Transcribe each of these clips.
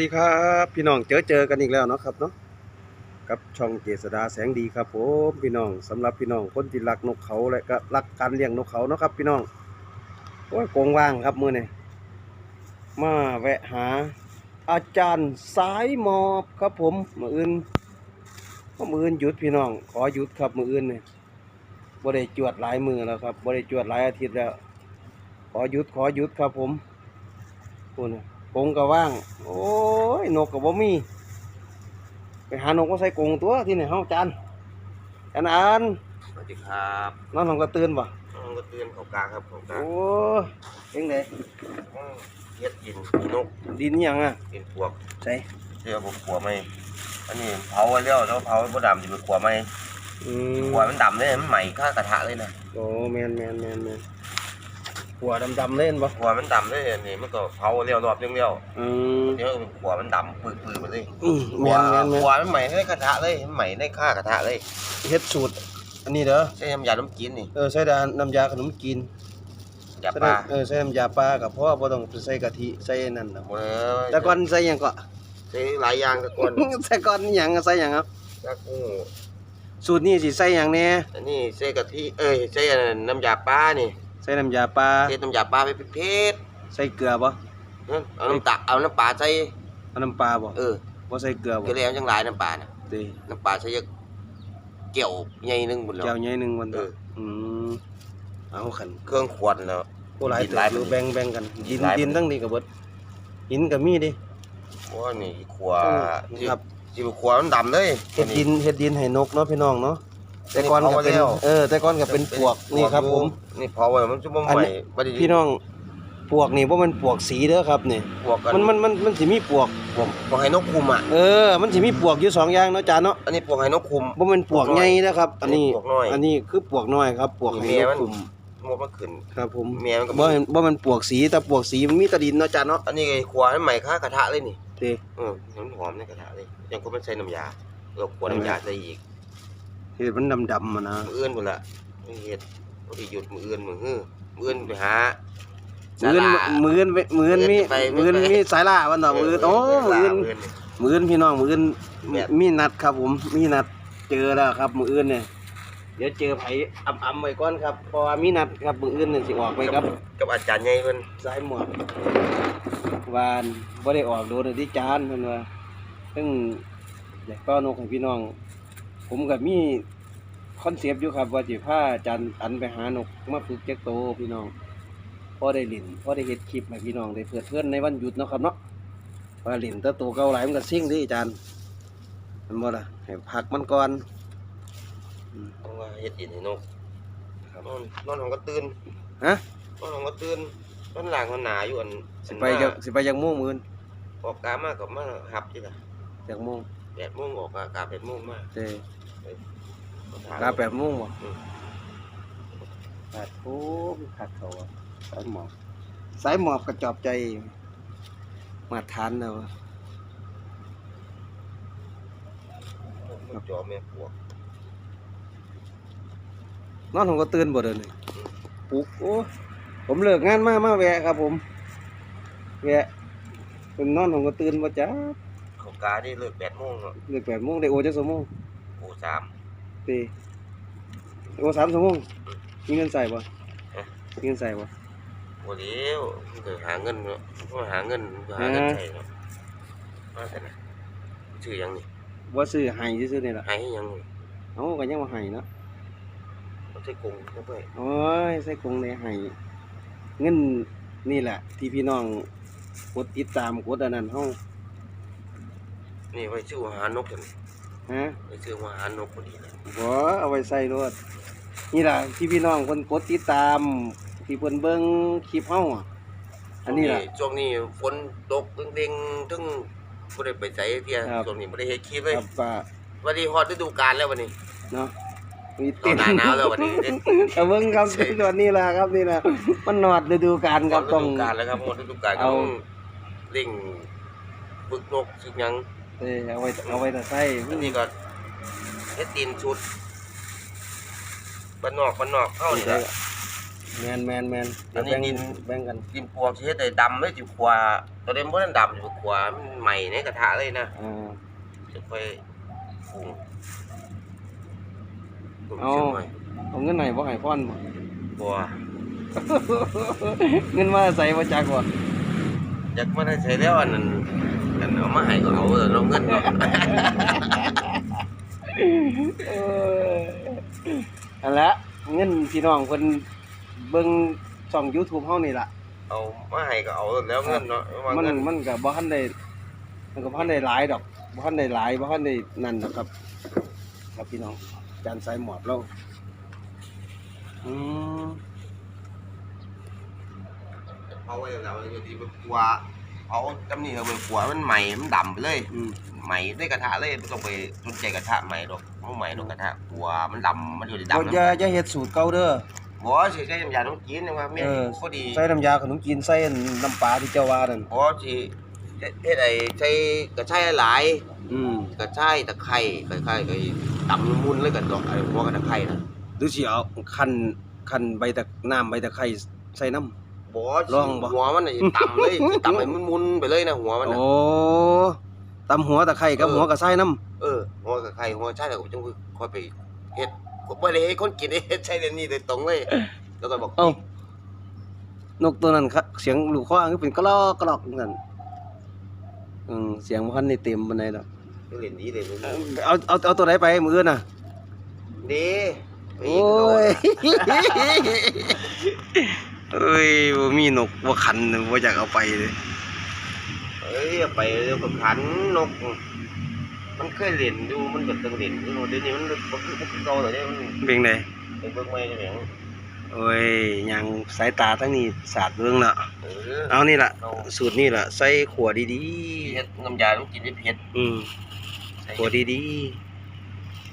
ดีครับพี่น้องเจอเจอกันอีกแล้วเนาะครับเนาะกับช่องเจษดาแสงดีครับผมพี่น้องสำหรับพี่น้องคนที่รักนกเขาและก็รักการเลี้ยงนกเขาเนาะครับ พี่น้องโอ้ยโกงว่างครับมือนี่มาแวะหา อาจารย์สายหมอบครับผมมืออื่นก็มืออื่นหยุดพี่น้อง ขอหยุดครับมืออื่นเนี่ยบ่ได้จวดหลายมือแล้วครับบ่ได้จวดหลายอาทิตย์แล้ว ขอหยุดขอหยุดครับผมคุณน่ะ กรงก็ว่าง โอ้ยนกก็บ่มี ไปหานกมาใส่กรงตัวที่ไหนเฮาจานจานอันสวัสดีครับนอนห้องก็ตื่นบ่น้องก็เตือนเขากาครับเขากาโอ้ยเอ็งไดอืมเฮ็ดกินมีนกดินหยังอะกินปวกใส่เชื่อผมขัวไหมอันนี้เผาไว้แล้วแล้วเผาไว้บ่ดำจะไปขัวไหมอืมขัวมันดำเลยมันใหม่ข้ากระทะเลยนะโอ้แม่นแม่นแม่นแม่น หัวดำๆเล่นบ่ขัวมันดำเลยอันนี้มันก็เผาไว้แล้วรอบนึงแล้วอืมเดี๋ยวขัวมันดำปื้อๆไปเลยอืมขัแม่วนแม่นแม่ขัวนมันใหม่ในกระทะเลยมันใหม่ในข้ากระทะเลยเฮ็ดสูตร อันนี้เด้อใช้น้ำยาน้ำกินนี่เออใส่ดาน้ำยาขนมกินยาปลาเออใส่น้ำยาปลากับพ่อบ่ต้องใส่กะทิใส่นั่นน่ะเออแต่ก่อนใส่หยังก็ใช้หลายอย่างแต่ก่อนแต่ก่อนหยังอะใส่หยังครับจักงูสูตรนี้สิใส่หยังแหน่อันนี้ใช้กะทิเอ้ยใช้น้ำยาปลานี่ ใส่น้ำยาปลาใช้น้ำยาปลาไปเผ็ดใส่เกลือบ่ๆเอาน้ำตาเอาน้ำปลาใส่เอาน้ำปลาบ่เออบ่ใส่เกลือบ่ก็แล้วจังหลายน้ำปลาน่ะตีน้ำปลาใช้ยักเกี่ยวใหญ่หนึงหมดแล้วเจ้าใหญ่หนึงวันเอต่ออ อืมเอาขันเครื่องขวดแล้ว โอ้หลายดินตัวหลายอยู่มันแบ่งแบ่งกันดินหลาย ดินมันทั้งนี้ก็เบิดหินก็มีดิว่านี่ขวเออที่ครับที่ขวดมันดำเลยเฮ็ดดินเฮ็ดดินให้นกเนาะพี่น้องเนาะ แต่ก่อนก็เป็นเผาไว้แล้วเออ แต่ก่อนก็เป็นปวกนี่ครับ ผม นี่เผาไว้มันจะบ่อันใหม่นี้ บ่ได้พี่น้องปวกนี่บ่แมันปวกสีเด้อครับนี่พวกกันมันมันมันมันสิมีปวกพวกพวกให้นกคุมอะ เออ มันสิมีปวกอยู่สองอย่างเนาะจานเนาะอันนี้พวกให้นกคุม บ่แม่นปวกใหญ่นะครับ อันนี้ ปวกน้อยอันนี้คือปวกน้อยครับ ปวกมีให้แม่นมันกกลุ่มหมดมันขึ้น ครับ ผมแม่มันก็มีบ่แม่นบ่แมันปวกสีแต่ปวกสีมันมีแตะดินเนาะจานเนาะอันนี้ไอ้ขวดมันใหม่ค่ากระทะเลยนี่ เด้ เออมันหอมในกระทะเลยยังก็มันใส่น้ำยาเราขวดน้ำยาใส่อีก เฮ็ดมันดำๆอะนะมืออื่นพุ่นละไม่เฮ็ดบ่ได้หยุดมืออื่นมือฮื้อมืออื่นไปหามือนสาระมือนมือนมีไปไปมือนมีสายล่าวันต่อมือนโอ้มือนมื้อมือนพี่น้องมือนแบบมีนัดครับ ผมมีนัดเจอแล้วครับ มืออื่นเนี่ยเดี๋ยวเจอไผอ่ำๆไว้ก่อนครับเพราะว่ามีนัดครับมืออื่นเนี่ยสิออกไปครับ กับอาจารย์ใหญ่เพิ่นสายหมวกวานบ่ได้ออกโดนที่จานเพิ่นว่าซึ่งอยากต้อนกให้พี่น้อง ผมก็มีคอนเซปต์อยู่ครับ ว่าสิพาอาจารย์อันไปหานกมาฝึกจักโตพี่น้องพอได้เล่นพอได้เฮ็ดคลิปให้พี่น้องได้เพื่อเพื่อนในวันหยุดเนาะครับเนาะว่าเล่นแตะโตเก่าหลายมันก็ซิ่งเดิอาจารย์มันบ่ล่ะให้พักมันก่อนต้องว่าเฮ็ดดินให้นกนอนนอนห้องก็ตื่นฮะนอนห้องก็ตื่นนอนหลังมันหนาอยู่อันสิไปจักสิไปจักโมงมื้ออื่นออกกามาก็มาหับจิล่ะจักโมง8:00นออกกากา8:00นมาเด้ถม ลาแปดโมงบ่อืมขาดโอ้ขาดเขาอะสายหมอบสายหมอบกระจอบใจ มาทานแล้วอะจอแม่ปวกนอนผมก็ตื่นบ่เดินนี่ปลุกโอ้ผมเลิกงานมามาแวะครับผม แวะเป็นนอนผมก็ตื่นบ่จ้าเขากาได้เลิก8:00นเนาะเลิกแปดโมงได้โอจักชั่วโมง โอ้สามตีโอสามชั่วโมงมีเงินใส่บ่ฮะมีเงินใส่บ่บ่เดี๋ยวมันก็หาเงินเนาะมันหาเงินมันก็หาเงินใช้เนาะมาแต่น่ะชื่อหยังนี่ว่าซื้อให้ซื่อๆนี่ล่ะให้หยังนี่เอ้าก็ยังว่าให้เนาะบ่ใช่กงบ่ไปโอ้ยใส่กรงในให้เงินนี่แหละ ที่พี่น้องกดติดตามกดอันนั้นเฮานี่ไว้ชื่อว่าหานกกัน ฮะไว้ชื่อว่าหานกพอดีเลยบ่เอาไว้ใส่รถนี่ล่ะที่พี่น้องเพิ่นกดติดตามที่เพิ่นเบิ่งคลิปเฮาอะอันนี้ล่ะ ช่วงนี้ฝนตกเด้งๆทั้งบ่ได้ไปไสเที่ยครับ ช่วงนี้บ่ได้เฮ็ดคลิปเลยครับป้าวันนี้ฮอดฤดูกาลแล้ววันนี้เนาะมีตอนหน้าหนาวแล้ววันนี้เด้เอาเบิ่งครับตอนนี้ล่ะครับนี่ล่ะมันนอดฤดูกาลฮคอรัดบฤต้อง ดูกาลแล้วครับฮอดฤดูกาลก็เอา ต้องเร่งฝึกนกฝึกหยัง เอ้ยเอาไว้เอาไว้แต่ใส่อันนี้ก็เฮ็ดดินชุดบ้านนอกบ้านนอกเฮานี่ใส่ล่ะแมนแมนแมนอันนี้แบ่งดิน แบ่งกันกินปวกสิเฮ็ดได้ดำเลยสิขวาตัวเด่นบ่ทันดำสิขวามันใหม่ในกระทะเลยนะอ่า จะค่อยปรุงปรุงเอาเชียงใหม่เอาเงินไหนบ่ให้พ่อนบ่ บัวเงินมาใส่บ่จักบ่อยากมาได้ใช้แล้วอันนั้น อันเอามาให้ก็เอาแต่ลงเงินเนาะเอออันละเงินพี่น้องเพิ่นเบิ่งช่อง YouTube เฮานี่ล่ะ เอามาให้ก็เอาแล้วเงินเนาะว่ามันเงินมันก็บ่ทันได้มันก็บ่ทันได้หลายดอกบ่ทันได้หลายบ่ทันได้นั่นดอกครับ ครับพี่น้องจานใส่หมอดเราอืม เอาไว้แล้วอยู่ที่แบบกลัว เอาจำนี่เอาไปกลัวมันใหม่มันดำไปเลยอืมใหม่ได้กระทะเลยไม่ต้องไปสนใจกระทะใหม่หรอกเพราะใหม่ดอกกระทะกลัวมันดำมันอยู่ในบ่ดำอย่าอย่าเฮ็ดสูตรเก่าเด้อ บ่สิใช้น้ำยาต้องกินนะว่าแม่เออ พอดีใส่น้ำยาขนมจีนใส่น้ำปลาที่เจ้าว่านั่นบ่สิเฮ็ดไอ้ใช้กระชายหลายอืมกระชายตะไคร้คล้ายๆกับตำมุนเลยกันดอกไอ้หัวกระตะไคร้น่ะหรือสิเอาคั้นคั้นใบตะน้ำใบตะไคร้ใส่น้ำ บ่สิลองบ่ หัวมันน่ะสิตำเลยสิตำให้มุนๆไปเลยนะหัวมันน่ะโอ้ตำหัวตะไคร้กับเออหัวกระไส้น้เออหัวกระไคร้หัวชายแล้วก็จังค่อยไปเฮ็ดบ่ได้ให้คนกินเฮ็ดใช้เดี๋ยวนี้โดยตรงเลย แล้วก็บอกำเอ้านกตัวนั้นครับเสียงลูกคอคือเป็นกระลอกกระลอกนั่นอืมเสียงบ่คันได้เต็มปานใดดอกเล่นดีเล่นดีเอาเอาเอาตัวไหนไปมื้ออื่นน่ะดีโอ้ย เอ้ยบ่มีนกบ่คันบ่อยากเอาไปเลยเอ้ยไปเดี๋ยวก็ขันนก มันเคยเล่นอยู่มันก็ต้องเล่นอยู่เดี๋ยวนี้มันบ่คือบ่คือเก่าแล้วเนี่ยมันเป็นไดไปเบิ่งใหม่จังหยังโอ้ยยังสายตาทั้งนี้สาดเบิ่งเนาะเออเอานี่ล่ะเอาสูตรนี่ล่ะใส่ขัวดีเฮ็ดน้ำยาต้องกินได้เผ็ดๆอืมใส่ขัวดี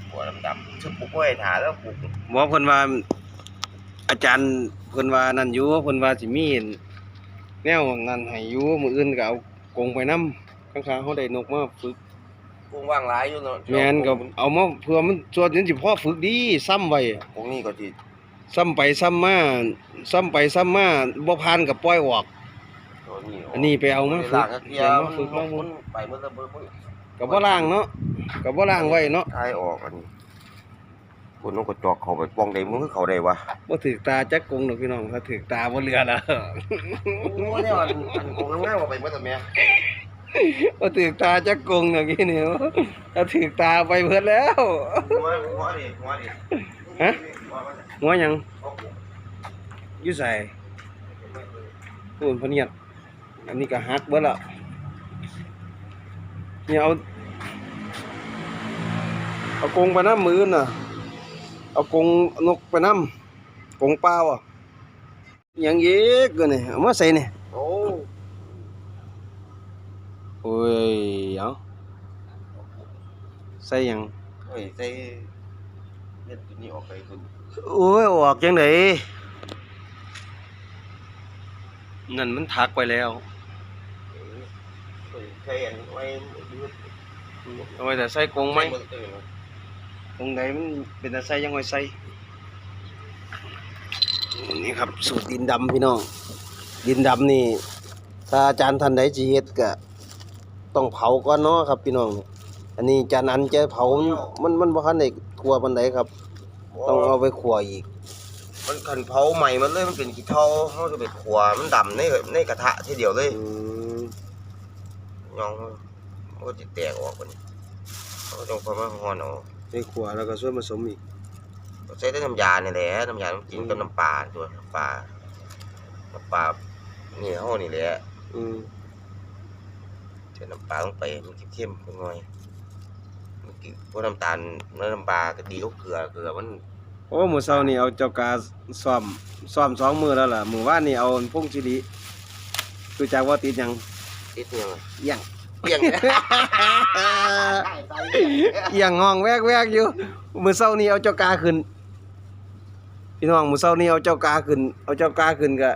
หัวดำๆชุบปุ๊กไว้ถาแล้วปลูก ๆบ่เพิ่นว่า อาจารย์เพิ่นว่านั่นอยู่เพิ่นว่าสิมีแนวนั้นให้อยู่มื้ออื่นก็เอากรงไปนำข้างๆเฮาได้นกมาฝึกกุ้งว่างหลายอยู่เนาะแม่นก็เอามาเพื่อมันส่วนนี้สิพอฝึกดีซ้ำไว้กุ้งนี่ก็สิซ้ำไปซ้ำมาซ้ำไปซ้ำมาบ่ผ่านก็ปล่อยออกตัวนี้อันนี้ไปเอามาฝึกล้างกระเทียเอามมาฝึกมามันไปเมื่อตะเบิ่งก็บ่ล้างเนาะก็บ่ล้างไว้เนาะคายออกอันนี้ คนนกกระจอกเข้าไปป้องได้มันคือเข้าได้วะบ่ถึกตาจักกงดอกพี่น้องถ้าถึกตาบ่เหลือแล้วโอ้เนี่ยอันอันคงงามๆว่าไปเมื่อตะแม่บ่ถึกตาจักกงดอกพี่นี่ถ้าถึกตาไปเบิดแล้วหัวหัวดิหัวดิฮะหัวหยังอยู่ไสปูนพะเนียดอันนี้ก็หักเบิดแล้วเนี่ยเอาเอากรงไปน้ำมือน่ะเอากรงนกไปน้ำกรงเปล่าอะหยังอีกก็นี่เอามาใส่นี่โอ้โอ้ยเอาใส่หยังเฮ้ยใส่เม็ดตัวนี้อ อกไปคุณโอ้ยออกจังไดนั่นมันทักไปแล้วเฮ้ยใส่อันไว้ยืดเอาไว้แต่ใส่กรงไหมใส่เบิ่งตื่นกรงไหนมันเป็นแต่ใส่ยังไงใส่นี่ครับสูตรดินดำพี่น้อง ดินดำนี่ ถ้าอาจารย์ท่านใดสิเฮ็ดก็ต้องเผาก่อนเนาะครับพี่น้อง อันนี้อาจารย์อันจะเผา มันมันบ่ทันได้ทั่วปานใดครับ ต้องเอาไปขัวอีก มันคันเผาใหม่มันเลยมันเป็นขี้เถ้าเขาจะไปขัวมันดำในในกระทะทีเดียวเลยอืมยองมันก็จะแตกออกมันเขาก็ต้องพอมาห่อนเอา ไปขัวแล้วก็ส่วนผสมอีกใช้ได้น้ำยานี่แหละน้ำยาต้องกินกับน้ำปลาตัวน้ำปลาน้ำปลานี่เฮานี่แหละอืมใส่น้ำปลาลงไปมันเข้มๆจังหน่อยมันกินพวกน้ำตาลน้ำปลาก็ดีกว่าเกลือเกลือมันโอ้มื้อเช้านี่เอาเจ้ากาซ่อมซ่อมสองมื้อแล้วล่ะมื้อวานนี่เอาพงศิริรู้จักว่าติดหยังติดยังไงเอียง เปียงเอียงห้องแวกๆอยู่มือเช้านี่เอาเจ้ากาขึ้นพี่น้องมือเช้านี่เอาเจ้ากาขึ้น เอาเจ้ากาขึ้นก็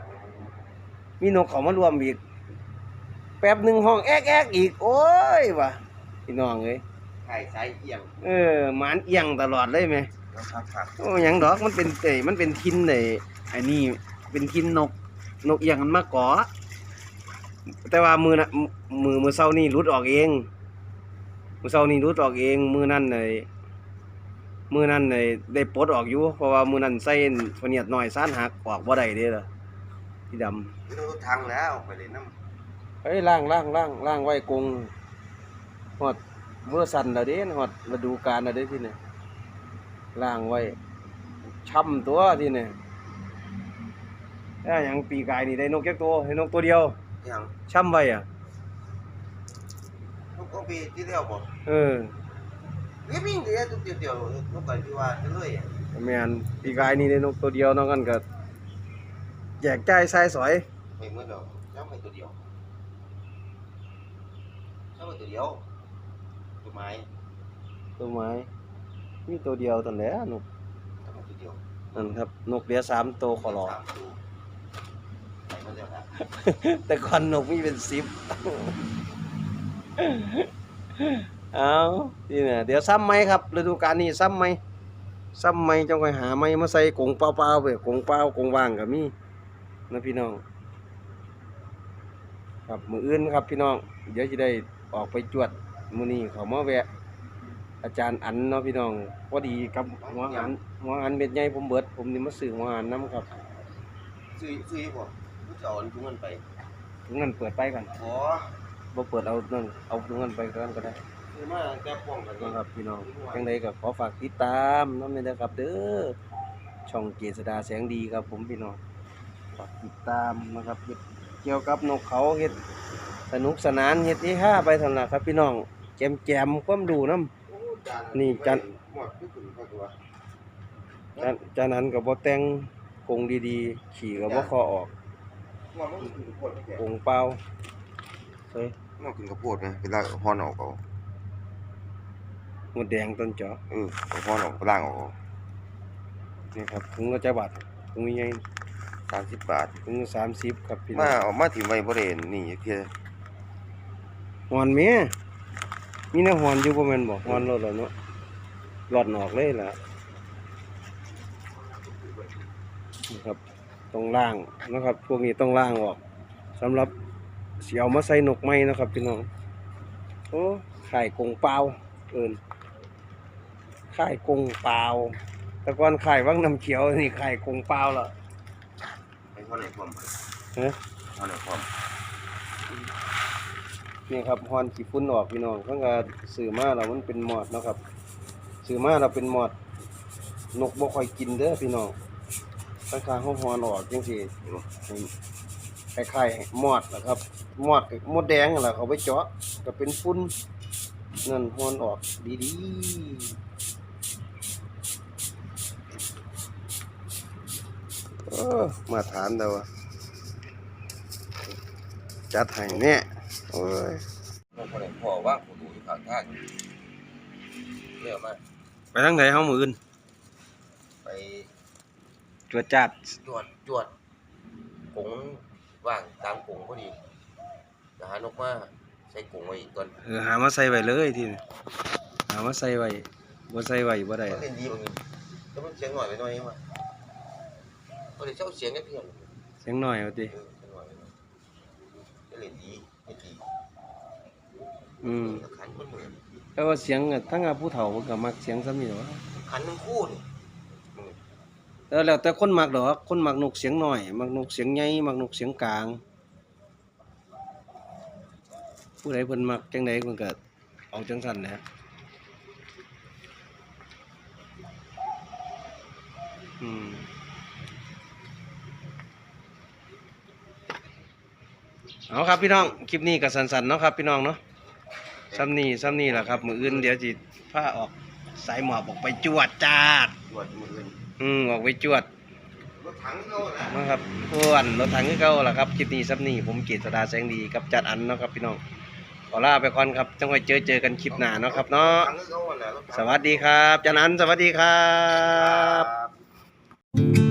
มีนกเขามารวมอีก แป๊บหนึ่งห้องแอ๊กๆอีก โอ้ยวะพี่น้องเอ้ยไข่ใช้เอียง เออหมานเอียงตลอดเลยแม่นะครับครับโอ้ยังดอกมันเป็นเอ้ยมันเป็นทินไอ้ไอ้นี่เป็นทินนก นกเอียงมันมาเกาะ แต่ว่ามือนะมือมือเศร้านี่รุดออกเอง มือเศร้านี่รุดออกเอง มือนั่นในมือนั่นในได้ปลดออกอยู่ เพราะว่ามือนั่นใส่ฟเนียดหน่อยซ่านหักออกบ่ได้เด้ล่ะที่ดำไม่รู้ทางแล้วไปเลยน้เฮ้ยล่างล่างล่างล่างไว้กงฮอดเมื่อสันแล้วเด้ฮอดฤดูกาลแล้วเด้ที่นี่ล่างไว้ช่ำตัวที่นี่ถ้าอย่างปีกายนี่ได้นกแค่ตัวให้นกตัวเดียวำ ยังช่ำไว้อะนกก็ปีที่เดียวบ่เออเฮ้ยมิ่งเดียวตัวเดียวนกกันที่ว่าจะเลยอะแม่นปีกายนี่ได้นกตัวเดียวนอกกันก็แจกจ่ายใส่สอยไม่เหมือนเราเจ้าไม่ตัวเดียวเจ้าไม่ตัวเดียวตัวไม้ตัวไม้มีตัวเดียวตอนแหล้นกเจ้าไม่ตัวเดียวนั่นครับ นกเหลือสามตัวขอรอ แต่ก่อนนกมีเป็นสิบเอาที่นี่ยเดี๋ยวซ้ำไหมครับฤดูกาลนี้ซ้ำไหมซ้ำไหมจ้องไปหาไหมมาใส่กงเปล่าๆไปกงเปล่ากงว่างก็มีนะพี่น้อง ครับมืออื่นครับพี่น้อง เดี๋ยวจะได้ออกไปจวดมือนี้เขามาแวะ อาจารย์อันเนาะพี่น้องพอดีกับหัวหันหัวหันเม็ดใหญ่ผมเบิด ผมนี่มาซื้อหัวหันน้ำครับ ซื้อซื้อ บ่ผู้สอนทุกเงินไปถุงเงินเปิดไปกันอ๋อบ่เปิดเอานั่นเอาถุงเงินไปกันก็ได้ซื้อมาแก้ป้องกันนะครับพี่น้องจังใดก็ขอฝากติดตามน้ำเลยนะครับเด้อช่องเจษดาแสงดีครับผมพี่น้องฝากติดตามนะครับเฮ็ดเกี่ยวกับนกเขาเฮ็ดสนุกสนานเฮ็ดที่ห้าไปเท่านั้นล่ะครับพี่น้องแจมแจมๆความดูน้ำนี่จันหมดทุกคนก็ตัวจากจากนั้นก็บ่แต่งกรงดีๆ ขี่ก็บ่คอออก หมดมันกินกระโพดไม่แก่กรงเปล่าเฮ้ยมันกินกระโพดไหมเวลาฮอนออกเอาหมดแดงต้นเจาะเออเอาฮอนออกล่างออกเอานี่ครับถุงละจะบาทถุงใหญ่สามสิบบาท ถุงละ30ครับพี่น้มาองเอามาถิ่มไว้บ่ได้นี่เที่ยหอนแม่มีแนวหอนอยู่บ่แม่นบ่หอนรถแล้วเนาะหลอดนอกเลยล่ะนี่ครับ ต้องล่างนะครับ พวกนี้ต้องล่างออกสำหรับสิเอามาใส่นกไม้นะครับพี่น้องโอ้ข่ายกงเปล่าเอิ้นข่ายกงเปล่าแต่ก่อนข่ายวังน้ำเขียวนี่ข่ายกงเปล่าแล้วไอ้ฮอนไหนพร้อมเฮ้ยฮอนไหนพร้อมนี่ครับฮอนขี้ฝุ่นออกพี่น้องเพิ่นก็ซื้อมาแล้วมันเป็นหมอดเนาะครับซื้อมาแล้วเป็นหมอด นกบ่ค่อยกินเด้อพี่น้อง ถ้าข้างเฮาฮอนออกจังซี่คล้ายๆหมอดนะครับหมอดกับมดแดงนั่นล่ะเขาไปเจาะก็เป็นฝุ่นนั่นฮอนออกดีๆเออมาถามแล้วว่าจัดให้แน่โอ้ยมันคนไหนพ่อว่างผู้ดูอยู่ข้างทางเรียกมาไปทางไหนเฮามื้ออื่นไป จวดจัดจวดจวดกงว่างตามกงพอดีจะหานกมาใส่กงไว้อีกก่อนเออหามาใส่ไว้เลยทีนี้หามาใส่ไว้บ่ใส่ไว้บ่ได้มันเล่นดีบางทีแต่มันเสียงหน่อยไปหน่อยเองว่ะก็เลยเช่าเสียงได้เพียงเสียงน้อยเอาติเออเสียงหน่อยไปหน่อยก็เล่นดีไม่ดีอืมขันมันเหมือนแต่ว่าเสียงอะทั้งอะผู้เฒ่าเพิ่นก็มักเสียงซ้ำนี่แหละวะขันทั้งคู่นี่ แต่แล้วแต่คนมักดอกคนมักนกเสียงน้อย มักนกเสียงใหญ่มักนกเสียงกลาง ผู้ใดเพิ่นมักจังใดเพิ่นก็เอาจังซั่นแหละอืมเอาครับพี่น้องคลิปนี้ก็สั้นๆเนาะครับพี่น้องเนาะซ้ำนี่ซ้ำนี่แหละครับ มืออื่นเดี๋ยวจิพาออกสายหมอบออกไปจวดจาดจวดมืออื่น อืมออกไปจวดรถถังเขานะนะครับอ้วนรถถังคือเก่าล่ะครับคลิปนี้ซับนี่ผมเกียรติสดาแสงดีกับจัดอันเนาะครับพี่น้องขอลาไปก่อนครับจังไว้เจอเจอกันคลิปหน้าเนาะครับเนาะถังเขาแหละรถถังสวัสดีครับจันอันสวัสดีครับครับ